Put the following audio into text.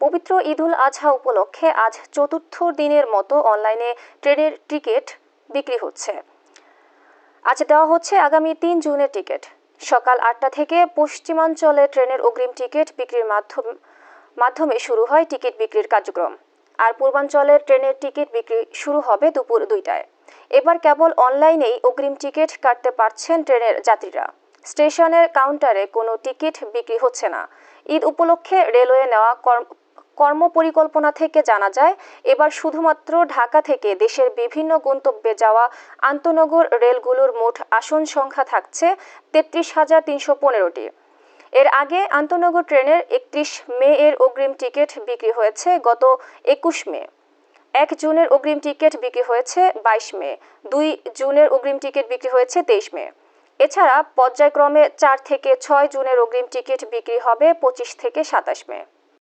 পবিত্র ঈদুল আজহা উপলক্ষে আজ চতুর্থ দিনের মতো অনলাইনে ট্রেনের টিকিট বিক্রি হচ্ছে। আজ দেওয়া হচ্ছে আগামী তিন জুনের টিকিট। সকাল আটটা থেকে পশ্চিমাঞ্চলে ট্রেনের অগ্রিম টিকিট বিক্রির মাধ্যম, মাধ্যমে শুরু হয় টিকিট বিক্রির কার্যক্রম। আর পূর্বাঞ্চলের ট্রেনের টিকিট বিক্রি শুরু হবে দুপুর দুইটায়। এবার কেবল অনলাইনেই অগ্রিম টিকিট কাটতে পারছেন ট্রেনের যাত্রীরা। স্টেশনের কাউন্টারে কোনো টিকিট বিক্রি হচ্ছে না। ঈদ উপলক্ষে রেলওয়ে নেওয়া কর্মপরিকল্পনা থেকে জানা যায়, এবার শুধুমাত্র ঢাকা থেকে দেশের বিভিন্ন গন্তব্যে যাওয়া আন্তনগর রেলগুলোর মোট আসন সংখ্যা থাকছে তেত্রিশ হাজার তিনশো পনেরোটি। এর আগে আন্তনগর ট্রেনের একত্রিশ মে এর অগ্রিম টিকিট বিক্রি হয়েছে গত একুশ মে। এক জুনের অগ্রিম টিকিট বিক্রি হয়েছে বাইশ মে। দুই জুনের অগ্রিম টিকিট বিক্রি হয়েছে তেইশ মে। এছাড়া পর্যায়ক্রমে চার থেকে ছয় জুনের অগ্রিম টিকিট বিক্রি হবে পঁচিশ থেকে সাতাশ মে।